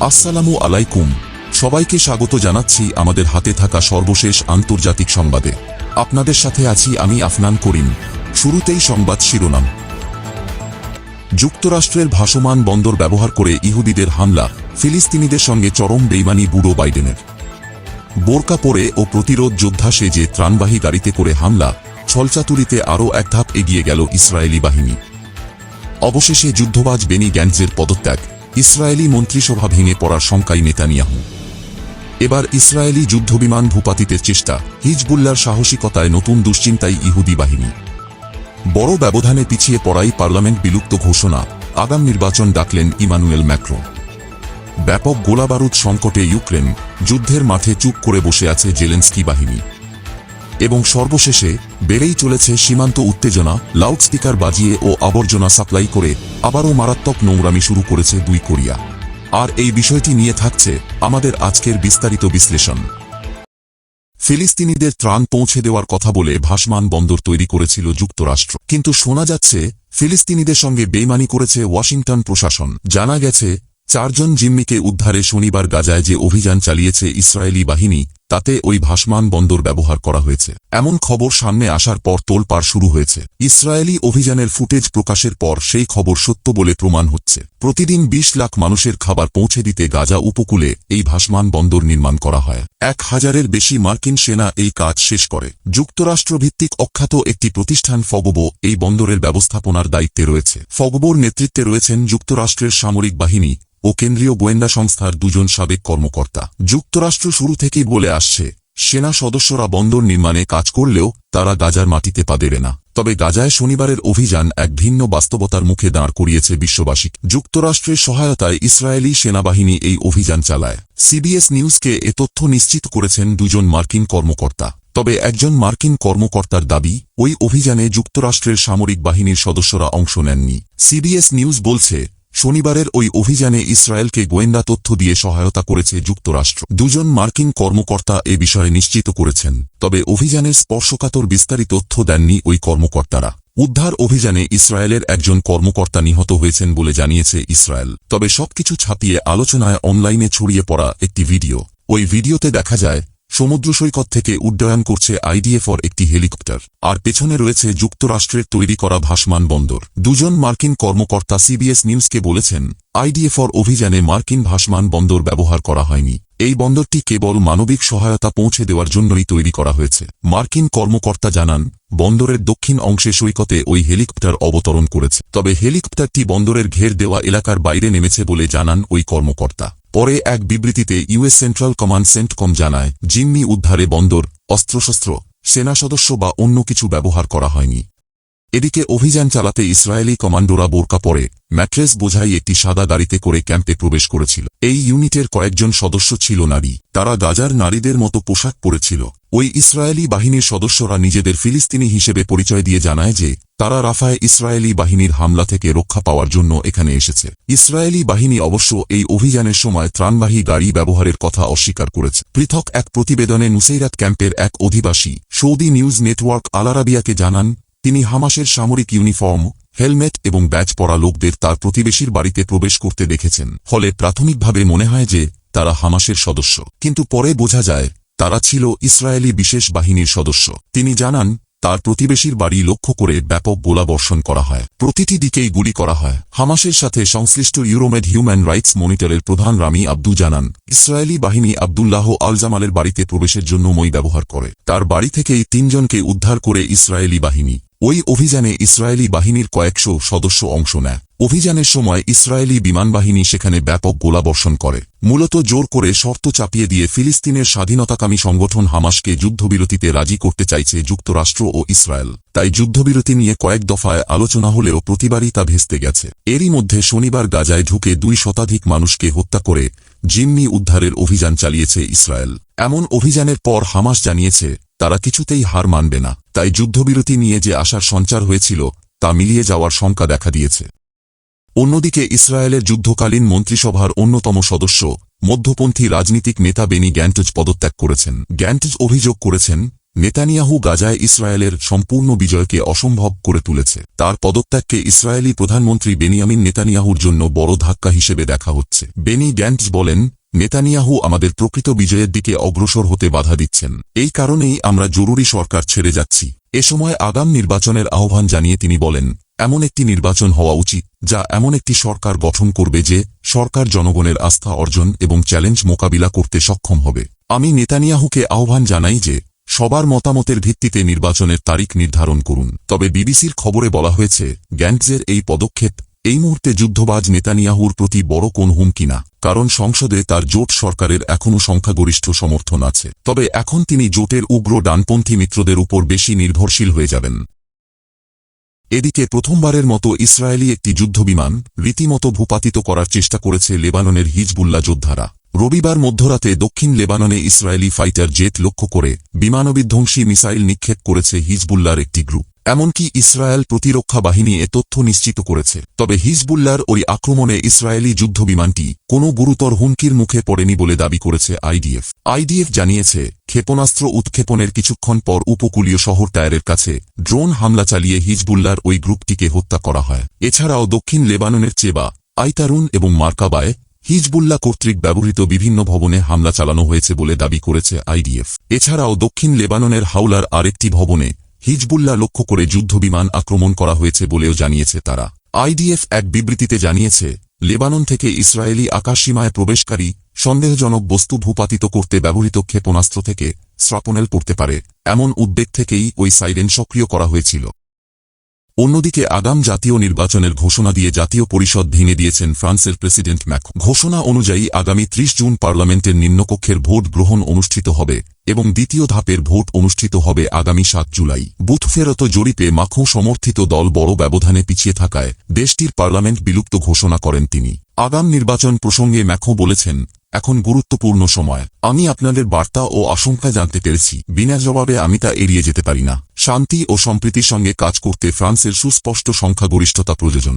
আসসালামু আলাইকুম। সবাইকে স্বাগত জানাচ্ছি আমাদের হাতে থাকা সর্বশেষ আন্তর্জাতিক সংবাদে। আপনাদের সাথে আছি আমি আফনান করিম। শুরুতেই সংবাদ শিরোনাম। যুক্তরাষ্ট্রের ভাসমান বন্দর ব্যবহার করে ইহুদিদের হামলা, ফিলিস্তিনিদের সঙ্গে চরম বেইমানি বুড়ো বাইডেনের। বোরকা পরে ও প্রতিরোধ যোদ্ধা সেজে ত্রাণবাহী গাড়িতে করে হামলা ছলচাতুরিতে আরও এক ধাপ এগিয়ে গেল ইসরায়েলি বাহিনী। অবশেষে যুদ্ধবাজ বেনি গ্যান্সের পদত্যাগ। ইসরায়েলি মন্ত্রিসভা ভেঙে পড়ার শঙ্কায় নেতানিয়াহু। এবার ইসরায়েলি যুদ্ধবিমান ভূপাতিতের চেষ্টা হিজবুল্লার সাহসিকতায় নতুন দুশ্চিন্তায় ইহুদি বাহিনী। বড় ব্যবধানে পিছিয়ে পড়াই পার্লামেন্ট বিলুপ্ত ঘোষণা, আগাম নির্বাচন ডাকলেন ইমানুয়েল ম্যাক্রো। ব্যাপক গোলাবারুদ সংকটে ইউক্রেন, যুদ্ধের মাঠে চুপ করে বসে আছে জেলেন্সকি বাহিনী। এবং সর্বশেষে বেড়েই চলেছে সীমান্ত উত্তেজনা, লাউডস্পিকার বাজিয়ে ও আবর্জনা সাপ্লাই করে আবারও মারাত্মক নোংরামি শুরু করেছে দুই কোরিয়া। আর এই বিষয়টি নিয়ে থাকছে আমাদের আজকের বিস্তারিত বিশ্লেষণ। ফিলিস্তিনিদের ত্রাণ পৌঁছে দেওয়ার কথা বলে ভাসমান বন্দর তৈরি করেছিল যুক্তরাষ্ট্র। কিন্তু শোনা যাচ্ছে, ফিলিস্তিনিদের সঙ্গে বেইমানি করেছে ওয়াশিংটন প্রশাসন। জানা গেছে, চারজন জিম্মিকে উদ্ধারে শনিবার গাজায় যে অভিযান চালিয়েছে ইসরায়েলি বাহিনী তাতে ওই ভাসমান বন্দর ব্যবহার করা হয়েছে। এমন খবর সামনে আসার পর তোলপাড় শুরু হয়েছে। ইসরায়েলি অভিযানের ফুটেজ প্রকাশের পর সেই খবর সত্য বলে প্রমাণ হচ্ছে। প্রতিদিন ২০ লাখ মানুষের খাবার পৌঁছে দিতে গাজা উপকূলে এই ভাসমান বন্দর নির্মাণ করা হয়। এক হাজারের বেশি মার্কিন সেনা এই কাজ শেষ করে। যুক্তরাষ্ট্রভিত্তিক অখ্যাত একটি প্রতিষ্ঠান ফগবো এই বন্দরের ব্যবস্থাপনার দায়িত্বে রয়েছে। ফগবোর নেতৃত্বে রয়েছেন যুক্তরাষ্ট্রের সামরিক বাহিনী ও কেন্দ্রীয় গোয়েন্দা সংস্থার দুজন সাবেক কর্মকর্তা। যুক্তরাষ্ট্র শুরু থেকেই বলে আসছে, সেনা সদস্যরা বন্দর নির্মাণে কাজ করলেও তারা গাজার মাটিতে পা দেবে না। তবে গাজায় শনিবারের অভিযান এক ভিন্ন বাস্তবতার মুখে দাঁড় করিয়েছে বিশ্ববাসী। যুক্তরাষ্ট্রের সহায়তায় ইসরায়েলি সেনাবাহিনী এই অভিযান চালায়। সিবিএস নিউজকে এ তথ্য নিশ্চিত করেছেন দুজন মার্কিন কর্মকর্তা। তবে একজন মার্কিন কর্মকর্তার দাবি, ওই অভিযানে যুক্তরাষ্ট্রের সামরিক বাহিনীর সদস্যরা অংশ নেননি। সিবিএস নিউজ বলছে শনিবারের ওই অভিযানে ইসরায়েলকে গোয়েন্দা তথ্য দিয়ে সহায়তা করেছে যুক্তরাষ্ট্র। দুজন মার্কিন কর্মকর্তা এ বিষয়ে নিশ্চিত করেছেন, তবে অভিযানের স্পর্শকাতর বিস্তারিত তথ্য দেননি ওই কর্মকর্তারা। উদ্ধার অভিযানে ইসরায়েলের একজন কর্মকর্তা নিহত হয়েছেন বলে জানিয়েছে ইসরায়েল। তবে সবকিছু ছাপিয়ে আলোচনায় অনলাইনে ছড়িয়ে পড়া একটি ভিডিও। ওই ভিডিওতে দেখা যায় সমুদ্র সৈকত থেকে উড্ডয়ন করছে আইডিএফর একটি হেলিকপ্টার। আর পেছনে রয়েছে যুক্তরাষ্ট্রের তৈরি করা ভাসমান বন্দর। দুজন মার্কিন কর্মকর্তা সিবিএস নিউজকে বলেছেন আইডিএফর অভিযানে মার্কিন ভাসমান বন্দর ব্যবহার করা হয়নি। এই বন্দরটি কেবল মানবিক সহায়তা পৌঁছে দেওয়ার জন্যই তৈরি করা হয়েছে। মার্কিন কর্মকর্তা জানান, বন্দরের দক্ষিণ অংশে সৈকতে ওই হেলিকপ্টার অবতরণ করেছে। তবে হেলিকপ্টারটি বন্দরের ঘের দেওয়া এলাকার বাইরে নেমেছে বলে জানান ওই কর্মকর্তা। পরে এক বিবৃতিতে ইউএস সেন্ট্রাল কমান্ড সেন্টকম জানায়, জিম্মি উদ্ধারে বন্দর, অস্ত্রশস্ত্র, সেনা সদস্য বা অন্য কিছু ব্যবহার করা হয়নি। এদিকে অভিযান চালাতে ইসরায়েলি কমান্ডোরা বোরকা পরে ম্যাট্রেস বোঝাই একটি সাদা গাড়িতে করে ক্যাম্পে প্রবেশ করেছিল। এই ইউনিটের কয়েকজন সদস্য ছিল নারী। তারা গাজার নারীদের মতো পোশাক পরেছিল। ওই ইসরায়েলি বাহিনীর সদস্যরা নিজেদের ফিলিস্তিনি হিসেবে পরিচয় দিয়ে জানায় যে, তারা রাফায় ইসরায়েলি বাহিনীর হামলা থেকে রক্ষা পাওয়ার জন্য এখানে এসেছে। ইসরায়েলি বাহিনী অবশ্য এই অভিযানের সময় ত্রাণবাহী গাড়ি ব্যবহারের কথা অস্বীকার করেছে। পৃথক এক প্রতিবেদনে নুসেইরাত ক্যাম্পের এক অধিবাসী সৌদি নিউজ নেটওয়ার্ক আলারাবিয়াকে জানান তিনি হামাসের সামরিক ইউনিফর্ম, হেলমেট এবং ব্যাচ পরা লোকদের তার প্রতিবেশীর বাড়িতে প্রবেশ করতে দেখেছেন। ফলে প্রাথমিকভাবে মনে হয় যে, তারা হামাসের সদস্য। কিন্তু পরে বোঝা যায়, তারা ছিল ইসরায়েলি বিশেষ বাহিনীর সদস্য। তিনি জানান, তার প্রতিবেশীর বাড়ি লক্ষ্য করে ব্যাপক গোলাবর্ষণ করা হয়। প্রতিটি দিকেই গুলি করা হয়। হামাসের সাথে সংশ্লিষ্ট ইউরোমেড হিউম্যান রাইটস মনিটরের প্রধান রামি আব্দু জানান, ইসরায়েলি বাহিনী আবদুল্লাহ আলজামালের বাড়িতে প্রবেশের জন্য মই ব্যবহার করে। তার বাড়ি থেকেই তিনজনকে উদ্ধার করে ইসরায়েলি বাহিনী। ওই অভিযানে ইসরায়েলি বাহিনীর কয়েকশো সদস্য অংশ নেয়। অভিযানের সময় ইসরায়েলি বিমানবাহিনী সেখানে ব্যাপক গোলাবর্ষণ করে। মূলত জোর করে শর্ত চাপিয়ে দিয়ে ফিলিস্তিনের স্বাধীনতাকামী সংগঠন হামাসকে যুদ্ধবিরতিতে রাজি করতে চাইছে যুক্তরাষ্ট্র ও ইসরায়েল। তাই যুদ্ধবিরতি নিয়ে কয়েক দফায় আলোচনা হলেও প্রতিবারই তা ভেস্তে গেছে। এরই মধ্যে শনিবার গাজায় ঢুকে দুই শতাধিক মানুষকে হত্যা করে জিম্মি উদ্ধারের অভিযান চালিয়েছে ইসরায়েল। এমন অভিযানের পর হামাস জানিয়েছে তারা কিছুতেই হার মানবে না। তাই যুদ্ধবিরতি নিয়ে যে আশার সঞ্চার হয়েছিল, তা মিলিয়ে যাওয়ার শঙ্কা দেখা দিয়েছে। অন্যদিকে ইসরায়েলের যুদ্ধকালীন মন্ত্রিসভার অন্যতম সদস্য, মধ্যপন্থী রাজনীতিক নেতা বেনি গ্যান্টজ পদত্যাগ করেছেন। গ্যান্টজ অভিযোগ করেছেন, নেতানিয়াহু গাজায় ইসরায়েলের সম্পূর্ণ বিজয়কে অসম্ভব করে তুলেছে। তার পদত্যাগকে ইসরায়েলি প্রধানমন্ত্রী বেনিয়ামিন নেতানিয়াহুর জন্য বড় ধাক্কা হিসেবে দেখা হচ্ছে। বেনি গ্যান্টস বলেন নেতানিয়াহু আমাদের প্রকৃত বিজয়ের দিকে অগ্রসর হতে বাধা দিচ্ছেন। এই কারণেই আমরা জরুরি সরকার ছেড়ে যাচ্ছি। এ সময় আগাম নির্বাচনের আহ্বান জানিয়ে তিনি বলেন, এমন একটি নির্বাচন হওয়া উচিত, যা এমন একটি সরকার গঠন করবে যে সরকার জনগণের আস্থা অর্জন এবং চ্যালেঞ্জ মোকাবিলা করতে সক্ষম হবে। আমি নেতানিয়াহুকে আহ্বান জানাই যে, সবার মতামতের ভিত্তিতে নির্বাচনের তারিখ নির্ধারণ করুন। তবে বিবিসির খবরে বলা হয়েছে, গ্যান্টজের এই পদক্ষেপ এই মুহূর্তে যুদ্ধবাজ নেতানিয়াহুর প্রতি বড় কোন হুমকি না, কারণ সংসদে তার জোট সরকারের এখনও সংখ্যাগরিষ্ঠ সমর্থন আছে। তবে এখন তিনি জোটের উগ্র ডানপন্থী মিত্রদের উপর বেশি নির্ভরশীল হয়ে যাবেন। এদিকে প্রথমবারের মতো ইসরায়েলি একটি যুদ্ধবিমান রীতিমতো ভূপাতিত করার চেষ্টা করেছে লেবাননের হিজবুল্লা যোদ্ধারা। রবিবার মধ্যরাতে দক্ষিণ লেবাননে ইসরায়েলি ফাইটার জেট লক্ষ্য করে বিমানবিধ্বংসী মিসাইল নিক্ষেপ করেছে হিজবুল্লার একটি গ্রুপ। এমনকি ইসরায়েল প্রতিরক্ষা বাহিনী এ তথ্য নিশ্চিত করেছে। তবে হিজবুল্লার ওই আক্রমণে ইসরায়েলি যুদ্ধবিমানটি কোনো গুরুতর হুমকির মুখে পড়েনি বলে দাবি করেছে আইডিএফ। আইডিএফ জানিয়েছে, ক্ষেপণাস্ত্র উৎক্ষেপণের কিছুক্ষণ পর উপকূলীয় শহর টায়ারের কাছে ড্রোন হামলা চালিয়ে হিজবুল্লার ওই গ্রুপটিকে হত্যা করা হয়। এছাড়াও দক্ষিণ লেবাননের চেবা, আইতারুন এবং মার্কাবায় হিজবুল্লাহ কর্তৃক ব্যবহৃত বিভিন্ন ভবনে হামলা চালানো হয়েছে বলে দাবি করেছে আইডিএফ। এছাড়াও দক্ষিণ লেবাননের হাওলার আরেকটি ভবনে হিজবুল্লাহ লক্ষ্য করে যুদ্ধবিমান আক্রমণ করা হয়েছে বলেও জানিয়েছে তারা। আইডিএফ এক বিবৃতিতে জানিয়েছে, লেবানন থেকে ইসরায়েলি আকাশসীমায় প্রবেশকারী সন্দেহজনক বস্তু ভূপাতিত করতে ব্যবহৃত ক্ষেপণাস্ত্র থেকে স্রাপনেল পড়তে পারে, এমন উদ্বেগ থেকেই ওই সাইরেন সক্রিয় করা হয়েছিল। অন্যদিকে আগাম জাতীয় নির্বাচনের ঘোষণা দিয়ে জাতীয় পরিষদ ভেঙে দিয়েছেন ফ্রান্সের প্রেসিডেন্ট ম্যাক্রো ঘোষণা অনুযায়ী আগামী ত্রিশ জুন পার্লামেন্টের নিম্নকক্ষের ভোট গ্রহণ অনুষ্ঠিত হবে এবং দ্বিতীয় ধাপের ভোট অনুষ্ঠিত হবে আগামী সাত জুলাই। বুথ ফেরত জরিপে মাখো সমর্থিত দল বড় ব্যবধানে পিছিয়ে থাকায় দেশটির পার্লামেন্ট বিলুপ্ত ঘোষণা করেন তিনি। আগাম নির্বাচন প্রসঙ্গে ম্যাখো বলেছেন এখন গুরুত্বপূর্ণ সময়। আমি আপনাদের বার্তা ও আশঙ্কা জানতে পেরেছি। বিনা জবাবে আমি তা এড়িয়ে যেতে পারি না। শান্তি ও সম্প্রীতির সঙ্গে কাজ করতে ফ্রান্সের সুস্পষ্ট সংখ্যাগরিষ্ঠতা প্রয়োজন।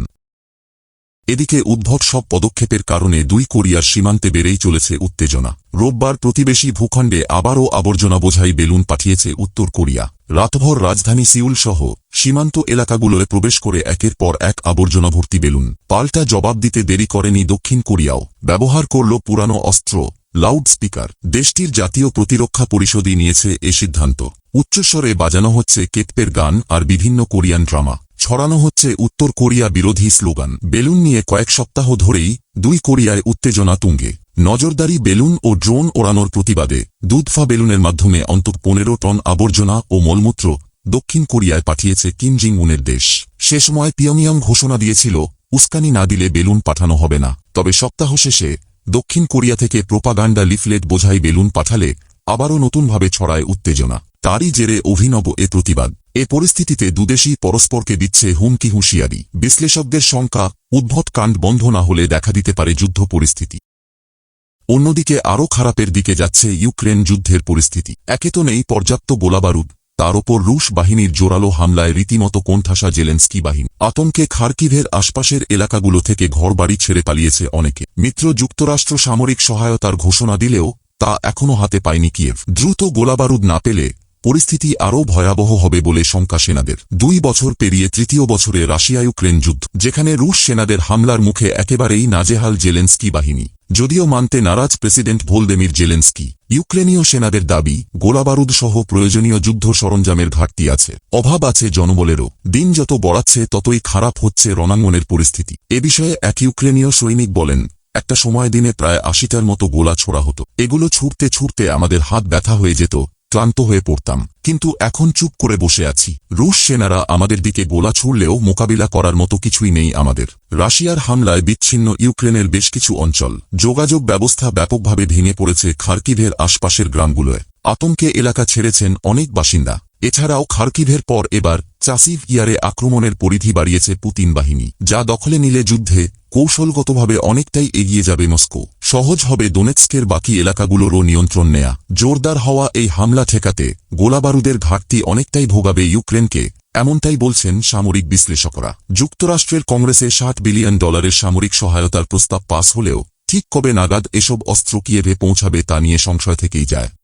এদিকে উদ্ভট সব পদক্ষেপের কারণে দুই কোরিয়ার সীমান্তে বেড়েই চলেছে উত্তেজনা। রোববার প্রতিবেশী ভূখণ্ডে আবারও আবর্জনা বোঝাই বেলুন পাঠিয়েছে উত্তর কোরিয়া। রাতভর রাজধানী সিউল সহ সীমান্ত এলাকাগুলোয় প্রবেশ করে একের পর এক আবর্জনা ভর্তি বেলুন। পাল্টা জবাব দিতে দেরি করেনি দক্ষিণ কোরিয়াও। ব্যবহার করল পুরানো অস্ত্র, লাউড স্পিকার। দেশটির জাতীয় প্রতিরক্ষা পরিষদই নিয়েছে এ সিদ্ধান্ত। উচ্চস্বরে বাজানো হচ্ছে কেতপের গান আর বিভিন্ন কোরিয়ান ড্রামা। ছড়ানো হচ্ছে উত্তর কোরিয়া বিরোধী স্লোগান, বেলুন নিয়ে কয়েক সপ্তাহ ধরেই দুই কোরিয়ায় উত্তেজনা তুঙ্গে। নজরদারি বেলুন ও ড্রোন ওড়ানোর প্রতিবাদে দুধফা বেলুনের মাধ্যমে অন্তত পনেরো টন আবর্জনা ও মলমূত্র দক্ষিণ কোরিয়ায় পাঠিয়েছে কিম জিং উনের দেশ। সে সময় পিয়ংইয়ং ঘোষণা দিয়েছিল, উস্কানি না দিলে বেলুন পাঠানো হবে না। তবে সপ্তাহ শেষে দক্ষিণ কোরিয়া থেকে প্রোপাগান্ডা লিফলেট বোঝাই বেলুন পাঠালে আবারও নতুনভাবে ছড়ায় উত্তেজনা। তারই জেরে অভিনব এ প্রতিবাদ। এ পরিস্থিতিতে দুদেশই পরস্পরকে দিচ্ছে হুমকি হুঁশিয়ারি। বিশ্লেষকদের শঙ্কা, উদ্ভট কাণ্ড বন্ধ না হলে দেখা দিতে পারে যুদ্ধ পরিস্থিতি। অন্যদিকে আরও খারাপের দিকে যাচ্ছে ইউক্রেন যুদ্ধের পরিস্থিতি। একে তো নেই পর্যাপ্ত গোলাবারুদ। তার ওপর রুশ বাহিনীর জোরালো হামলায় রীতিমতো কোণঠাসা জেলেন্সকি বাহিনী। আতঙ্কে খার্কিভের আশপাশের এলাকাগুলো থেকে ঘরবাড়ি ছেড়ে পালিয়েছে অনেকে। মিত্র যুক্তরাষ্ট্র সামরিক সহায়তার ঘোষণা দিলেও তা এখনও হাতে পায়নি কিয়েভ। দ্রুত গোলাবারুদ না পেলে পরিস্থিতি আরও ভয়াবহ হবে বলে শঙ্কা সেনাদের। দুই বছর পেরিয়ে তৃতীয় বছরে রাশিয়া ইউক্রেন যুদ্ধ, যেখানে রুশ সেনাদের হামলার মুখে একেবারেই নাজেহাল জেলেন্সকি বাহিনী। যদিও মানতে নারাজ প্রেসিডেন্ট ভোলদেমির জেলেন্সকি, ইউক্রেনীয় সেনাদের দাবি, গোলাবারুদ সহ প্রয়োজনীয় যুদ্ধ সরঞ্জামের ঘাটতি আছে। অভাব আছে জনবলেরও। দিন যত বড়াচ্ছে, ততই খারাপ হচ্ছে রণাঙ্গনের পরিস্থিতি। এ বিষয়ে এক ইউক্রেনীয় সৈনিক বলেন, একটা সময় দিনে প্রায় আশিটার মতো গোলা ছোড়া হতো। এগুলো ছুটতে ছুটতে আমাদের হাত ব্যথা হয়ে যেত ক্লান্ত হয়ে পড়তাম। কিন্তু এখন চুপ করে বসে আছি। রুশ সেনারা আমাদের দিকে গোলা ছুড়লেও মোকাবিলা করার মতো কিছুই নেই আমাদের। রাশিয়ার হামলায় বিচ্ছিন্ন ইউক্রেনের বেশ কিছু অঞ্চল। যোগাযোগ ব্যবস্থা ব্যাপকভাবে ভেঙে পড়েছে খার্কিভের আশপাশের গ্রামগুলোয়। আতঙ্কে এলাকা ছেড়েছেন অনেক বাসিন্দা। এছাড়াও খার্কিভের পর এবার চাসিভ ইয়ারে আক্রমণের পরিধি বাড়িয়েছে পুতিন বাহিনী, যা দখলে নিলে যুদ্ধে কৌশলগতভাবে অনেকটাই এগিয়ে যাবে মস্কো। সহজ হবে দোনেৎস্কের বাকি এলাকাগুলোরও নিয়ন্ত্রণ নেয়া। জোরদার হওয়া এই হামলা ঠেকাতে গোলাবারুদের ঘাটতি অনেকটাই ভোগাবে ইউক্রেনকে, এমনটাই বলছেন সামরিক বিশ্লেষকরা। যুক্তরাষ্ট্রের কংগ্রেসে ষাট বিলিয়ন ডলারের সামরিক সহায়তার প্রস্তাব পাস হলেও ঠিক কবে নাগাদ এসব অস্ত্র কিয়েভে পৌঁছাবে তা নিয়ে সংশয় থেকেই যায়।